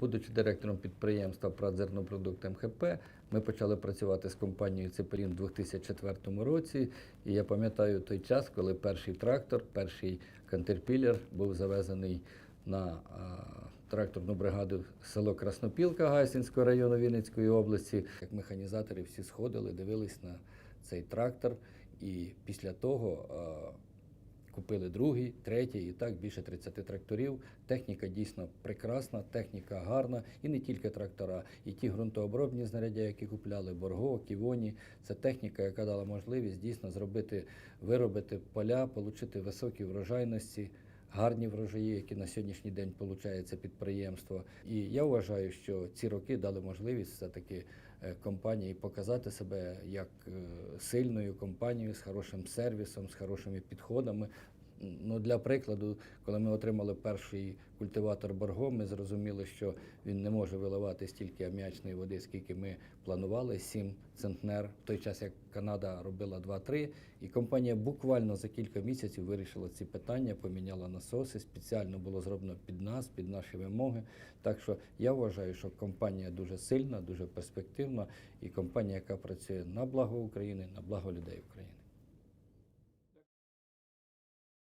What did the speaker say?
будучи директором підприємства «Прадзернопродукт МХП, ми почали працювати з компанією Цепелін у 2004 році. І я пам'ятаю той час, коли перший трактор, перший кантерпілер був завезений на тракторну бригаду село Краснопілка Гайсинського району Вінницької області. Як механізатори всі сходили, дивились на цей трактор, і після того купили другий, третій і так більше 30 тракторів. Техніка дійсно прекрасна, техніка гарна, і не тільки трактора, і ті ґрунтообробні знаряддя, які купляли Борго, Ківоні. Це техніка, яка дала можливість дійсно зробити, виробити поля, отримати високі врожайності. Гарні врожаї, які на сьогоднішній день получається підприємство. І я вважаю, що ці роки дали можливість все-таки е, компанії показати себе як е, сильною компанією з хорошим сервісом, з хорошими підходами. Ну, для прикладу, коли ми отримали перший культиватор Борго, ми зрозуміли, що він не може виливати стільки аміачної води, скільки ми планували 7 центнер, в той час як Канада робила 2-3. І компанія буквально за кілька місяців вирішила ці питання, поміняла насоси. Спеціально було зроблено під нас, під наші вимоги. Так що я вважаю, що компанія дуже сильна, дуже перспективна і компанія, яка працює на благо України, на благо людей України.